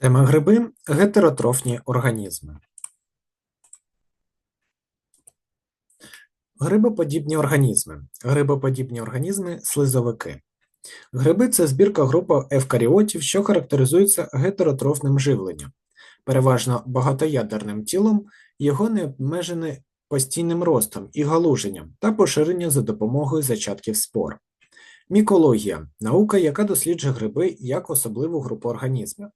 Тема гриби гетеротрофні організми. Грибоподібні організми. Грибоподібні організми слизовики. Гриби це збірка група евкаріотів, що характеризується гетеротрофним живленням, переважно багатоядерним тілом, його не обмежене постійним ростом і галуженням та поширення за допомогою зачатків спор. Мікологія наука, яка досліджує гриби як особливу групу організмів.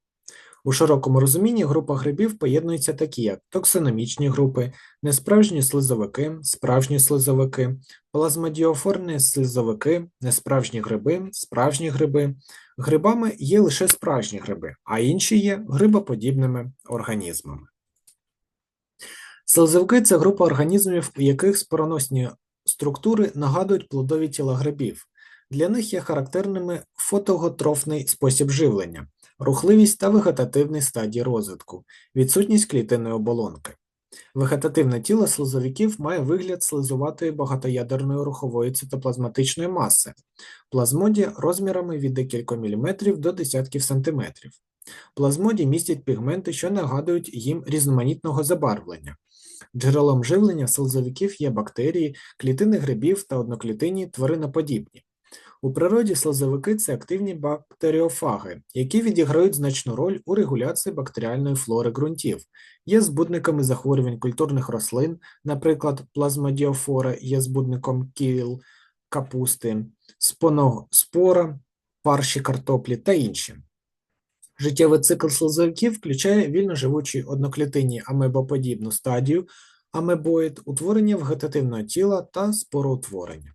У широкому розумінні група грибів поєднуються такі, як токсиномічні групи, несправжні слизовики, справжні слизовики, плазмодіофорні слизовики, несправжні гриби, справжні гриби. Грибами є лише справжні гриби, а інші є грибоподібними організмами. Слизовики це група організмів, у яких спороносні структури нагадують плодові тіла грибів. Для них є характерними фотоготрофний спосіб живлення, рухливість та вегетативний стадій розвитку, відсутність клітинної оболонки. Вегетативне тіло слизовиків має вигляд слизуватої багатоядерної рухової цитоплазматичної маси, плазмоді розмірами від декілька міліметрів до десятків сантиметрів. Плазмоді містять пігменти, що нагадують їм різноманітного забарвлення. Джерелом живлення слизовиків є бактерії, клітини грибів та одноклітинні твариноподібні. У природі слизовики це активні бактеріофаги, які відіграють значну роль у регуляції бактеріальної флори ґрунтів, є збудниками захворювань культурних рослин, наприклад, плазмодіофора є збудником кіл, капусти, споноспора, парші картоплі та інші. Життєвий цикл слизовиків включає вільноживучі одноклітинні амебоподібну стадію, амебоїд, утворення вегетативного тіла та спороутворення.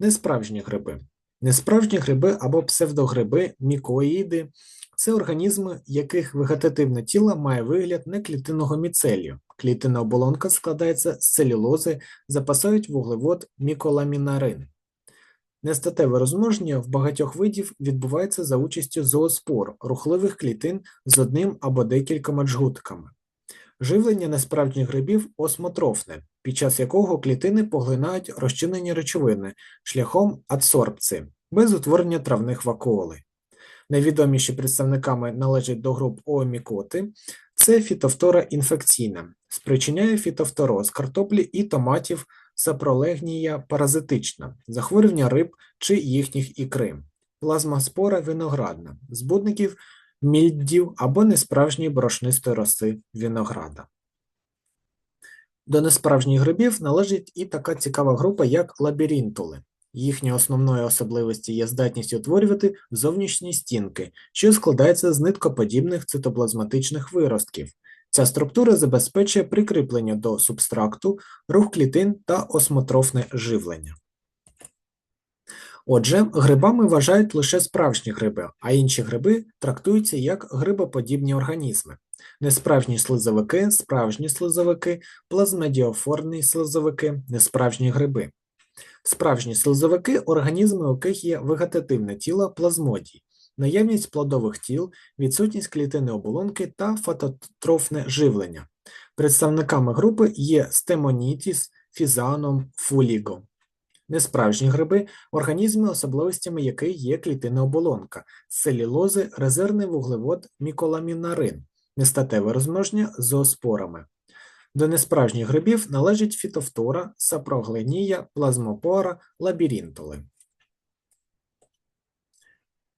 Несправжні гриби. Несправжні гриби або псевдогриби, мікоїди це організми, яких вегетативне тіло має вигляд неклітинного міцелію. Клітинна оболонка складається з целюлози, запасають вуглевод міколамінарин. Нестатеве розмноження в багатьох видів відбувається за участю зооспор, рухливих клітин з одним або декількома джгутками. Живлення несправжніх грибів осмотрофне, під час якого клітини поглинають розчинені речовини шляхом адсорбції, без утворення травних вакуолей. Найвідоміші представниками належать до груп оомікоти, це фітофтора інфекційна, спричиняє фітофтороз картоплі і томатів сапролегнія паразитична, захворювання риб чи їхніх ікри, плазмаспора виноградна, збудників мільдів або несправжньої борошнистої роси винограда. До несправжніх грибів належить і така цікава група, як лабіринтули. Їхньою основною особливістю є здатність утворювати зовнішні стінки, що складаються з ниткоподібних цитоплазматичних виростків. Ця структура забезпечує прикріплення до субстракту, рух клітин та осмотрофне живлення. Отже, грибами вважають лише справжні гриби, а інші гриби трактуються як грибоподібні організми. Несправжні слизовики, справжні слизовики, плазмедіофорні слизовики, несправжні гриби. Справжні слизовики організми, у яких є вегетативне тіло плазмодій, наявність плодових тіл, відсутність клітини оболонки та фототрофне живлення. Представниками групи є стемонітіс, фізаном, фуліго. Несправжні гриби організми, особливостями яких є клітинна оболонка, селілози, резервний вуглевод, міколамінарин, нестатеве розмноження зооспорами. До несправжніх грибів належить фітофтора, сапрогленія, плазмопора, лабіринтули.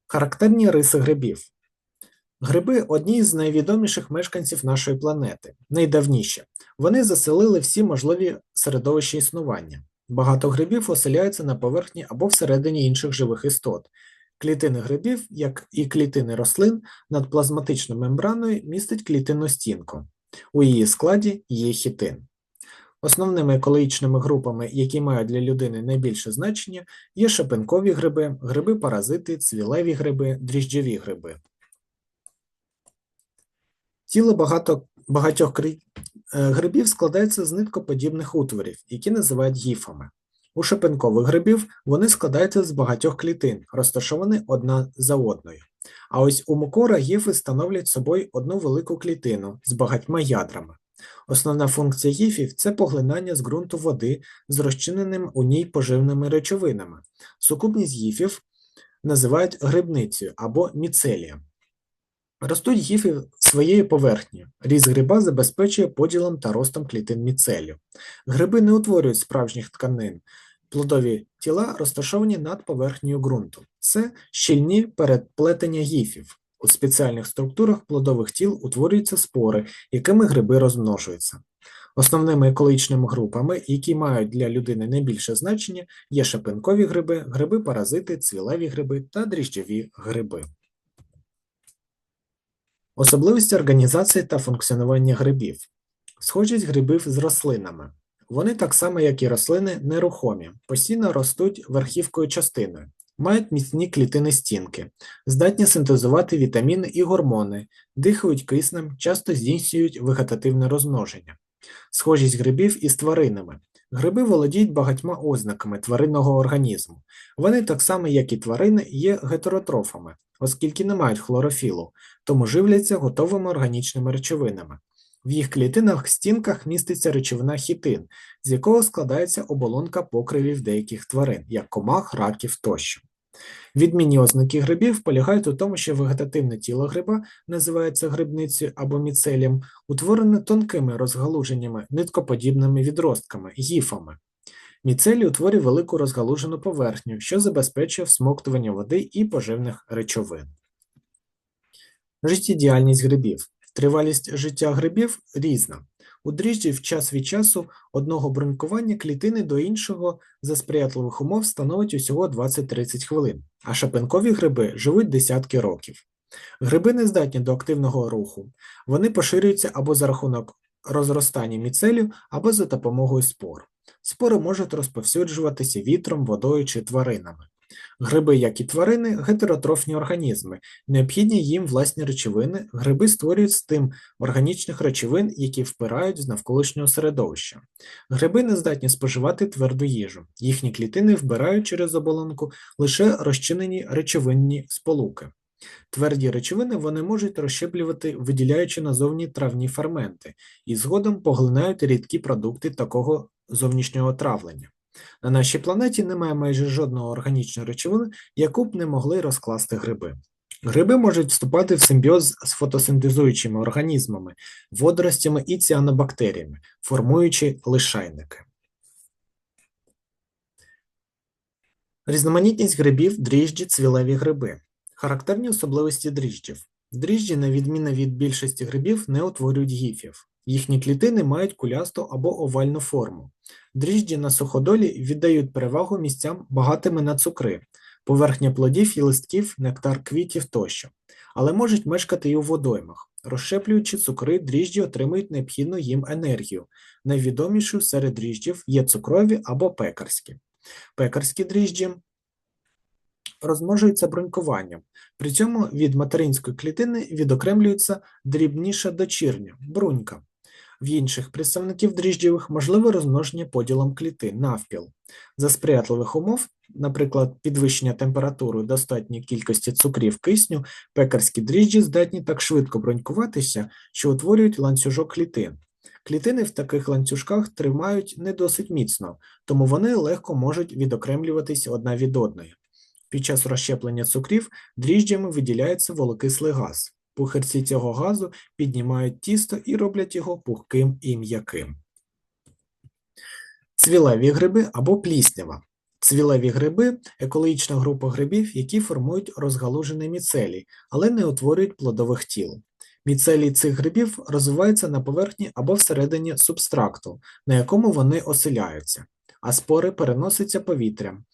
Характерні риси грибів. Гриби одні з найвідоміших мешканців нашої планети, найдавніші. Вони заселили всі можливі середовища існування. Багато грибів оселяються на поверхні або всередині інших живих істот. Клітини грибів, як і клітини рослин, над плазматичною мембраною містить клітинну стінку. У її складі є хітин. Основними екологічними групами, які мають для людини найбільше значення, є шипинкові гриби, гриби-паразити, цвілеві гриби, дріжджові гриби. Тіло багато, багатьох е, грибів складається з ниткоподібних утворів, які називають гіфами. У шипинкових грибів вони складаються з багатьох клітин, розташовані одна за одною. А ось у мукора гіфи становлять собою одну велику клітину з багатьма ядрами. Основна функція гіфів це поглинання з ґрунту води з розчиненим у ній поживними речовинами. Сукупність гіфів називають грибницею або міцелієм. Ростуть гіфи своєю поверхнею. Ріст гриба забезпечує поділом та ростом клітин міцелію. Гриби не утворюють справжніх тканин. Плодові тіла розташовані над поверхнею ґрунту. Це щільні переплетення гіфів. У спеціальних структурах плодових тіл утворюються спори, якими гриби розмножуються. Основними екологічними групами, які мають для людини найбільше значення, є шапинкові гриби, гриби-паразити, цвілеві гриби та дріжджові гриби. Особливості організації та функціонування грибів. Схожість грибів з рослинами. Вони так само, як і рослини, нерухомі, постійно ростуть верхівкою частиною, мають міцні клітини стінки, здатні синтезувати вітаміни і гормони, дихають киснем, часто здійснюють вегетативне розмноження. Схожість грибів із тваринами. Гриби володіють багатьма ознаками тваринного організму. Вони, так само, як і тварини, є гетеротрофами, оскільки не мають хлорофілу, тому живляться готовими органічними речовинами. В їх клітинах стінках міститься речовина хітин, з якого складається оболонка покривів деяких тварин, як комах, раків тощо. Відмінні ознаки грибів полягають у тому, що вегетативне тіло гриба називається грибницею або міцелієм, утворене тонкими розгалуженнями, ниткоподібними відростками, гіфами. Міцелій утворює велику розгалужену поверхню, що забезпечує всмоктування води і поживних речовин. Життєдіяльність грибів. Тривалість життя грибів різна. У дріжджів час від часу одного брунькування клітини до іншого за сприятливих умов становить усього 20-30 хвилин, а шапинкові гриби живуть десятки років. Гриби не здатні до активного руху, вони поширюються або за рахунок розростання міцелію, або за допомогою спор. Спори можуть розповсюджуватися вітром, водою чи тваринами. Гриби, як і тварини, гетеротрофні організми, необхідні їм власні речовини, гриби створюють стим органічних речовин, які впирають з навколишнього середовища. Гриби не здатні споживати тверду їжу, їхні клітини вбирають через оболонку лише розчинені речовинні сполуки. Тверді речовини вони можуть розщеплювати, виділяючи назовні травні ферменти, і згодом поглинають рідкі продукти такого зовнішнього травлення. На нашій планеті немає майже жодного органічної речовини, яку б не могли розкласти гриби. Гриби можуть вступати в симбіоз з фотосинтезуючими організмами, водоростями і ціанобактеріями, формуючи лишайники. Різноманітність грибів дріжджі цвілеві гриби. Характерні особливості дріжджів. Дріжджі, на відміну від більшості грибів, не утворюють гіфів. Їхні клітини мають кулясту або овальну форму. Дріжджі на суходолі віддають перевагу місцям багатими на цукри, поверхня плодів і листків, нектар квітів тощо, але можуть мешкати і у водоймах. Розщеплюючи цукри, дріжджі отримують необхідну їм енергію. Найвідомішою серед дріжджів є цукрові або пекарські. Пекарські дріжджі розмножуються брунькуванням, при цьому від материнської клітини відокремлюється дрібніша дочірня брунька. В інших представників дріжджєвих можливе розмноження поділом клітин навпіл. За сприятливих умов, наприклад, підвищення температури достатньої кількості цукрів кисню, пекарські дріжджі здатні так швидко бронькуватися, що утворюють ланцюжок клітин. Клітини в таких ланцюжках тримають не досить міцно, тому вони легко можуть відокремлюватися одна від одної. Під час розщеплення цукрів дріжджями виділяється волокислий газ. Пухирці цього газу піднімають тісто і роблять його пухким і м'яким. Цвілеві гриби або пліснява. Цвілеві гриби екологічна група грибів, які формують розгалужений міцелій, але не утворюють плодових тіл. Міцелій цих грибів розвивається на поверхні або всередині субстракту, на якому вони оселяються, а спори переносяться повітрям.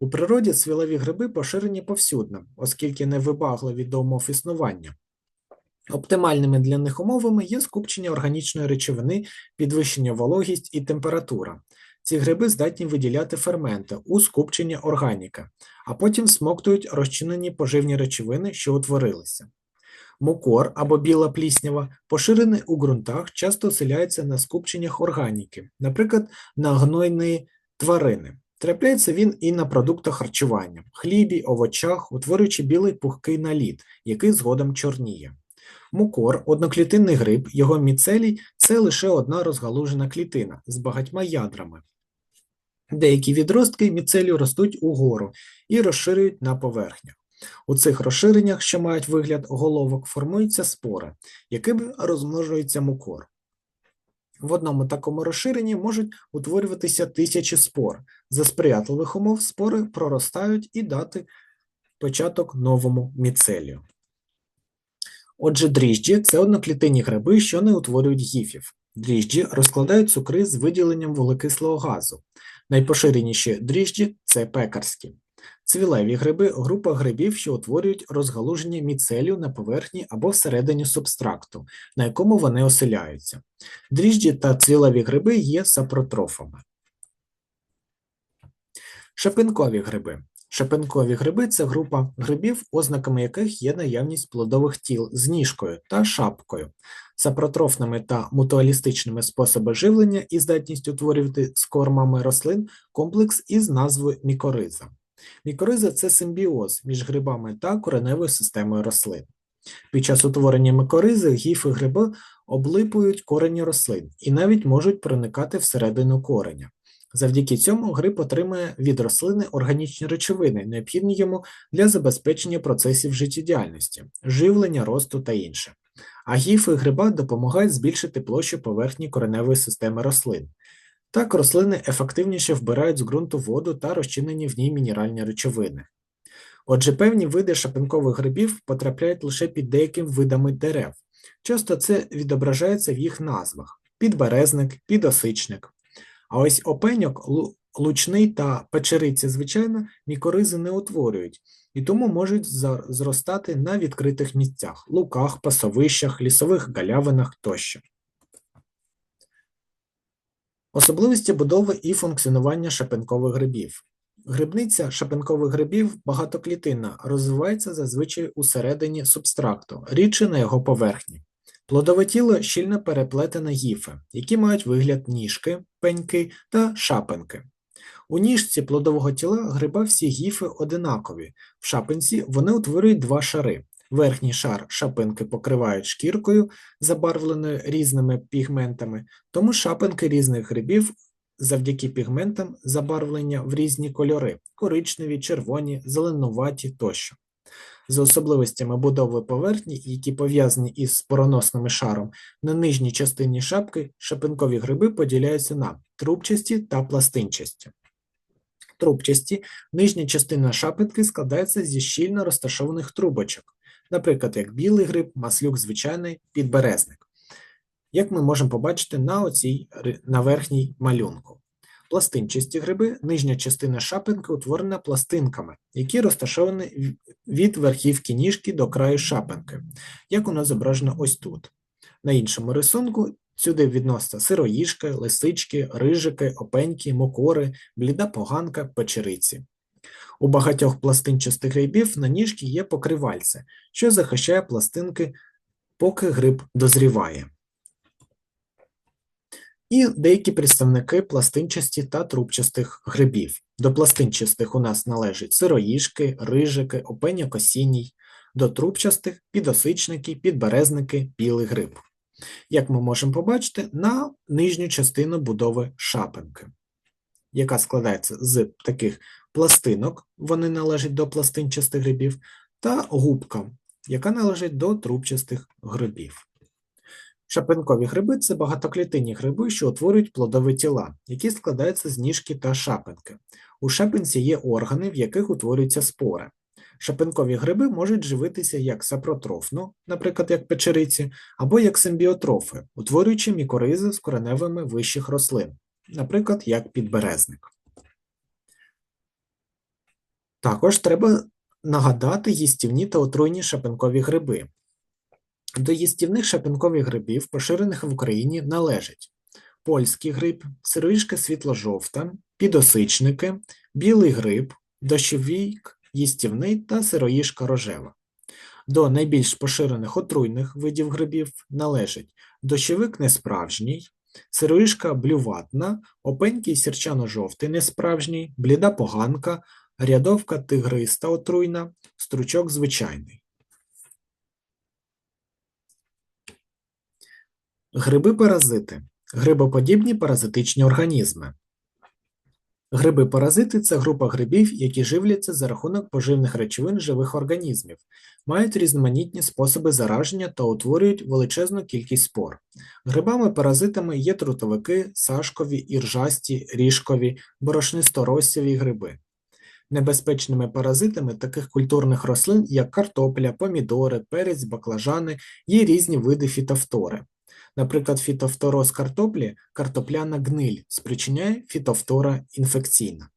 У природі цвілеві гриби поширені повсюдно, оскільки невибагливі до умов існування. Оптимальними для них умовами є скупчення органічної речовини, підвищення вологість і температура. Ці гриби здатні виділяти ферменти у скупчення органіка, а потім смоктують розчинені поживні речовини, що утворилися. Мукор або біла пліснява, поширений у ґрунтах, часто оселяється на скупченнях органіки, наприклад, на гнойні тварини. Трапляється він і на продуктах харчування, хлібі, овочах, утворюючи білий пухкий наліт, який згодом чорніє. Мукор, одноклітинний гриб, його міцелій це лише одна розгалужена клітина з багатьма ядрами. Деякі відростки міцелію ростуть угору і розширюють на поверхнях. У цих розширеннях, що мають вигляд головок, формуються спори, якими розмножується мукор. В одному такому розширенні можуть утворюватися тисячі спор. За сприятливих умов спори проростають і дати початок новому міцелію. Отже, дріжджі це одноклітинні гриби, що не утворюють гіфів. Дріжджі розкладають цукри з виділенням вуглекислого газу. Найпоширеніші дріжджі це пекарські. Цвілеві гриби група грибів, що утворюють розгалуження міцелію на поверхні або всередині субстракту, на якому вони оселяються. Дріжджі та цвілеві гриби є сапротрофами. Шипинкові гриби. Шипинкові гриби це група грибів, ознаками яких є наявність плодових тіл з ніжкою та шапкою, сапротрофними та мутуалістичними способи живлення і здатність утворювати з кормами рослин комплекс із назвою мікориза. Мікориза це симбіоз між грибами та кореневою системою рослин. Під час утворення микоризи гіфи гриби облипують корені рослин і навіть можуть проникати всередину кореня. Завдяки цьому гриб отримує від рослини органічні речовини, необхідні йому для забезпечення процесів життєдіяльності, живлення, росту та інше. А гіфи гриба допомагають збільшити площу поверхні кореневої системи рослин. Так рослини ефективніше вбирають з ґрунту воду та розчинені в ній мінеральні речовини. Отже, певні види шапинкових грибів потрапляють лише під деякими видами дерев. Часто це відображається в їх назвах підберезник, підосичник. А ось опеньок, лучний та печериці, звичайно, мікоризи не утворюють і тому можуть зростати на відкритих місцях луках, пасовищах, лісових галявинах тощо. Особливості будови і функціонування шапинкових грибів. Грибниця шапинкових грибів багатоклітинна, розвивається зазвичай усередині субстракту, рідше на його поверхні. Плодове тіло щільно переплетене гіфи, які мають вигляд ніжки, пеньки та шапинки. У ніжці плодового тіла гриба всі гіфи одинакові, в шапинці вони утворюють два шари. Верхній шар шапинки покривають шкіркою, забарвленою різними пігментами, тому шапинки різних грибів завдяки пігментам забарвлення в різні кольори коричневі, червоні, зеленуваті тощо. За особливостями будови поверхні, які пов'язані із спороносним шаром, на нижній частині шапки шапинкові гриби поділяються на трубчасті та пластинчасті. Трубчасті нижня частина шапинки складається зі щільно розташованих трубочок, наприклад, як білий гриб, маслюк звичайний, підберезник. Як ми можемо побачити на оцій на верхній малюнку. Пластинчасті гриби, нижня частина шапинки утворена пластинками, які розташовані від верхівки ніжки до краю шапинки, як воно зображено ось тут. На іншому рисунку сюди відносяться сироїжки, лисички, рижики, опеньки, мокори, бліда поганка, печериці. У багатьох пластинчастих грибів на ніжці є покривальце, що захищає пластинки, поки гриб дозріває. І деякі представники пластинчасті та трубчастих грибів. До пластинчастих у нас належать сироїжки, рижики, опеня косіній, до трубчастих підосичники, підберезники, білий гриб. Як ми можемо побачити, на нижню частину будови шапинки, яка складається з таких пластинок, вони належать до пластинчастих грибів, та губка, яка належить до трубчастих грибів. Шапинкові гриби це багатоклітинні гриби, що утворюють плодові тіла, які складаються з ніжки та шапинки. У шапинці є органи, в яких утворюються спори. Шапинкові гриби можуть живитися як сапротрофно, наприклад, як печериці, або як симбіотрофи, утворюючи мікоризи з кореневими вищих рослин, наприклад, як підберезник. Також треба нагадати їстівні та отруйні шапинкові гриби. До їстівних шапинкових грибів, поширених в Україні, належать польський гриб, сироїжка світло-жовта, підосичники, білий гриб, дощовік, їстівний та сироїжка рожева. До найбільш поширених отруйних видів грибів належать дощовик несправжній, сироїжка блюватна, опенький сірчано-жовтий несправжній, бліда поганка, рядовка тигриста отруйна, стручок звичайний. Гриби-паразити грибоподібні паразитичні організми. Гриби-паразити це група грибів, які живляться за рахунок поживних речовин живих організмів, мають різноманітні способи зараження та утворюють величезну кількість спор. Грибами-паразитами є трутовики, сашкові, іржасті, ріжкові, борошнисторосєві гриби. Небезпечними паразитами таких культурних рослин, як картопля, помідори, перець, баклажани, є різні види фітофтори. Наприклад, фітофтороз картоплі картопляна гниль спричиняє фітофтора інфекційна.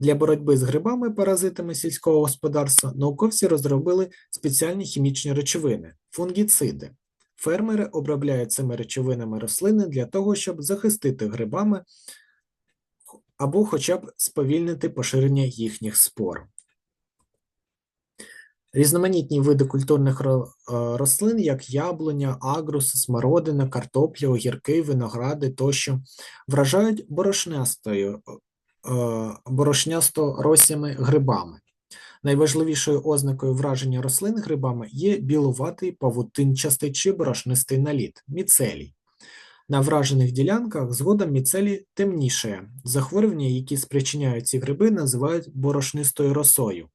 Для боротьби з грибами-паразитами сільського господарства науковці розробили спеціальні хімічні речовини фунгіциди. Фермери обробляють цими речовинами рослини для того, щоб захистити грибами або хоча б сповільнити поширення їхніх спор. Різноманітні види культурних е, рослин, як яблуня, агрус, смородина, картопля, огірки, виногради тощо, вражають борошнястою, е, борошнясто-росями грибами. Найважливішою ознакою враження рослин грибами є білуватий павутинчастий чи борошнистий наліт – міцелій. На вражених ділянках згодом міцелій темнішає. Захворювання, які спричиняють ці гриби, називають борошнистою росою.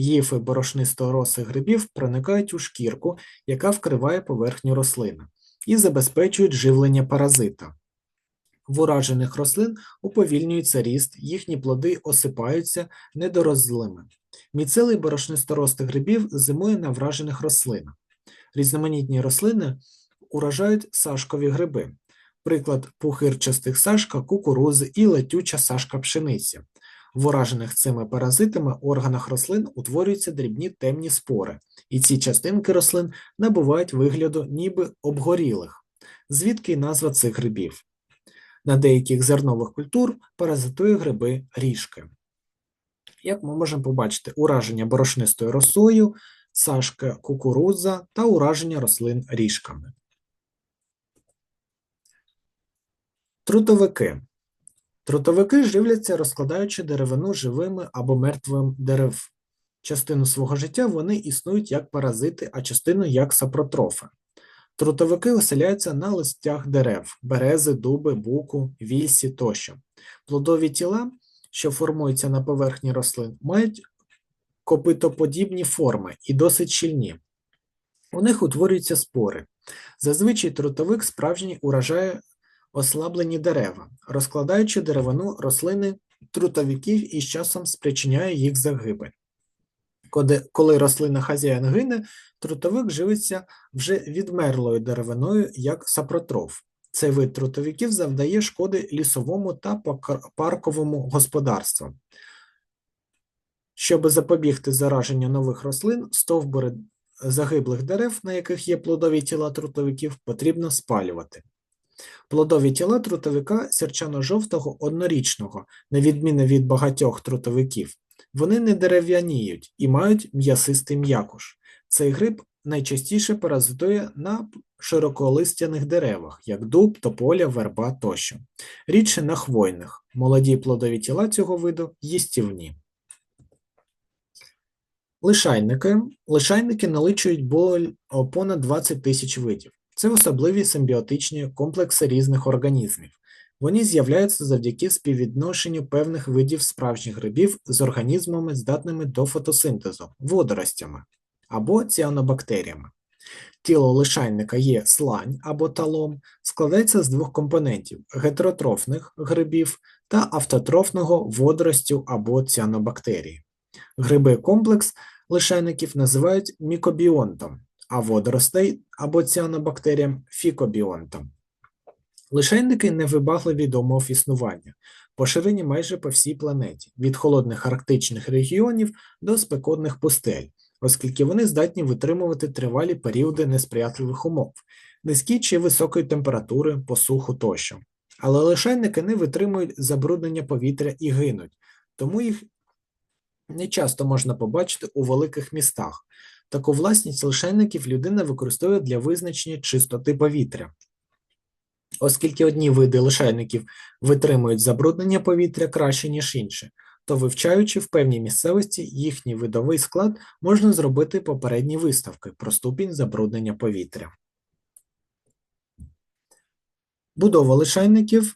Їфи борошнистої роси грибів проникають у шкірку, яка вкриває поверхню рослини, і забезпечують живлення паразита. В уражених рослин уповільнюється ріст, їхні плоди осипаються недорозлими. Міцелий борошнисторостих грибів зимує на вражених рослинах. Різноманітні рослини уражають сашкові гриби. Приклад пухирчастих сашка, кукурузи і летюча сашка пшениці. В уражених цими паразитами органах рослин утворюються дрібні темні спори, і ці частинки рослин набувають вигляду ніби обгорілих, звідки й назва цих грибів. На деяких зернових культур паразитує гриби ріжки. Як ми можемо побачити, ураження борошнистою росою, сашка кукурудза та ураження рослин ріжками. Трутовики. Трутовики живляться, розкладаючи деревину живими або мертвим дерев. Частину свого життя вони існують як паразити, а частину як сапротрофи. Трутовики оселяються на листях дерев, берези, дуби, буку, вільсі тощо. Плодові тіла, що формуються на поверхні рослин, мають копитоподібні форми і досить щільні. У них утворюються спори. Зазвичай трутовик справжній уражає ослаблені дерева, розкладаючи деревину рослини трутовиків і з часом спричиняє їх загибель. Коли, рослина хазяїн гине, трутовик живиться вже відмерлою деревиною, як сапротроф. Цей вид трутовиків завдає шкоди лісовому та парковому господарствам. Щоб запобігти зараженню нових рослин, стовбури загиблих дерев, на яких є плодові тіла трутовиків, потрібно спалювати. Плодові тіла трутовика сірчано-жовтого однорічного, на відміну від багатьох трутовиків. Вони не дерев'яніють і мають м'ясистий м'якуш. Цей гриб найчастіше паразитує на широколистяних деревах, як дуб, тополя, верба тощо. Рідше на хвойних. Молоді плодові тіла цього виду їстівні. Лишайники. Лишайники наличують понад 20 тисяч видів. Це особливі симбіотичні комплекси різних організмів. Вони з'являються завдяки співвідношенню певних видів справжніх грибів з організмами, здатними до фотосинтезу, водоростями або ціанобактеріями. Тіло лишайника є слань або талом, складається з двох компонентів гетеротрофних грибів та автотрофного водоростю або ціанобактерії. Гриби-комплекс лишайників називають мікобіонтом, а водоростей або ціанобактеріям фікобіонтом. Лишайники невибагливі до умов існування, поширені майже по всій планеті, від холодних арктичних регіонів до спекотних пустель, оскільки вони здатні витримувати тривалі періоди несприятливих умов, низькі чи високої температури, посуху тощо. Але лишайники не витримують забруднення повітря і гинуть, тому їх не часто можна побачити у великих містах. Таку власність лишайників людина використовує для визначення чистоти повітря. Оскільки одні види лишайників витримують забруднення повітря краще, ніж інші, то вивчаючи в певній місцевості їхній видовий склад, можна зробити попередні виставки про ступінь забруднення повітря. Будова лишайників.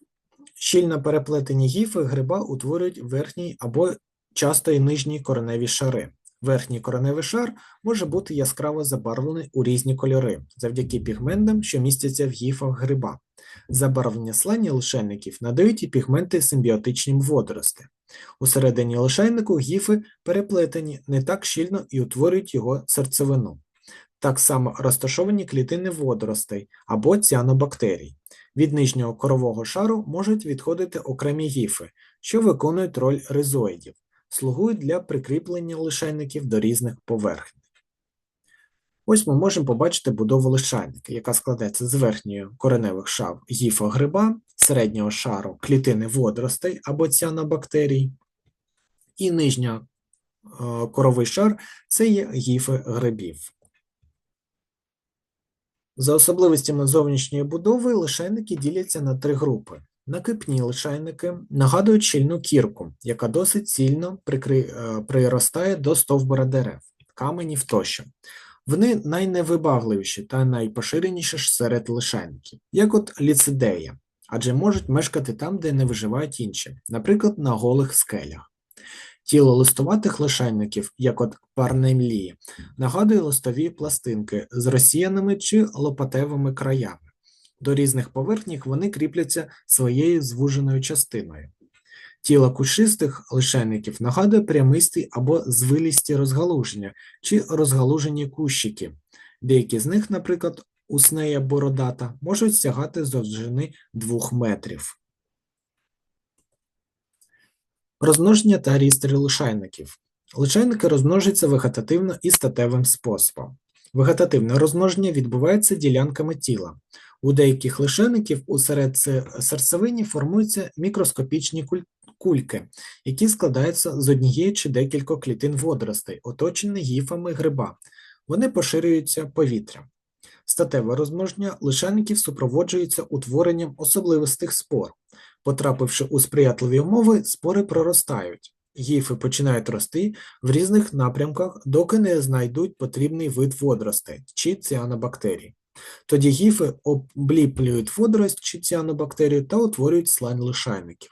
Щільно переплетені гіфи гриба утворюють верхній або часто і нижній кореневі шари. Верхній кореневий шар може бути яскраво забарвлений у різні кольори завдяки пігментам, що містяться в гіфах гриба. Забарвлення слання лишайників надають і пігменти симбіотичним водорости. Усередині лишайнику гіфи переплетені не так щільно і утворюють його серцевину. Так само розташовані клітини водоростей або ціанобактерій. Від нижнього корового шару можуть відходити окремі гіфи, що виконують роль ризоїдів, слугують для прикріплення лишайників до різних поверхень. Ось ми можемо побачити будову лишайника, яка складається з верхньої кореневих шар гіфа гриба, середнього шару клітини водоростей або ціанобактерій, і нижнього е, коровий шар це є гіфи грибів. За особливостями зовнішньої будови лишайники діляться на три групи. Накипні лишайники нагадують щільну кірку, яка досить сильно прикри... е, приростає до стовбура дерев, каменів тощо. Вони найневибагливіші та найпоширеніші серед лишайників, як от ліцидея, адже можуть мешкати там, де не виживають інші, наприклад, на голих скелях. Тіло листоватих лишайників, як от парнемлії, нагадує листові пластинки з розсіяними чи лопатевими краями. До різних поверхніх вони кріпляться своєю звуженою частиною. Тіло кущистих лишайників нагадує прямисті або звилісті розгалуження чи розгалужені кущики. Деякі з них, наприклад, уснея бородата, можуть сягати з 2 метрів. Розмноження та ріст лишайників. Лишайники розмножуються вегетативно і статевим способом. Вегетативне розмноження відбувається ділянками тіла. У деяких лишайників у серцевині формуються мікроскопічні кульки, які складаються з однієї чи декількох клітин водоростей, оточені гіфами гриба. Вони поширюються повітрям. Статеве розмноження лишайників супроводжується утворенням особливостих спор. Потрапивши у сприятливі умови, спори проростають. Гіфи починають рости в різних напрямках, доки не знайдуть потрібний вид водоростей чи ціанобактерій. Тоді гіфи обліплюють водорость чи ціанобактерію та утворюють слань лишайників.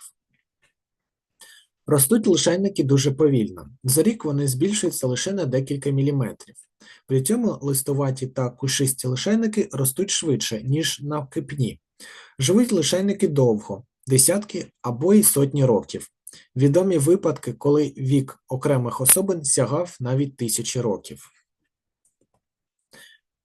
Ростуть лишайники дуже повільно. За рік вони збільшуються лише на декілька міліметрів. При цьому листоваті та кушисті лишайники ростуть швидше, ніж на кипні. Живуть лишайники довго, десятки або й сотні років. Відомі випадки, коли вік окремих особин сягав навіть тисячі років.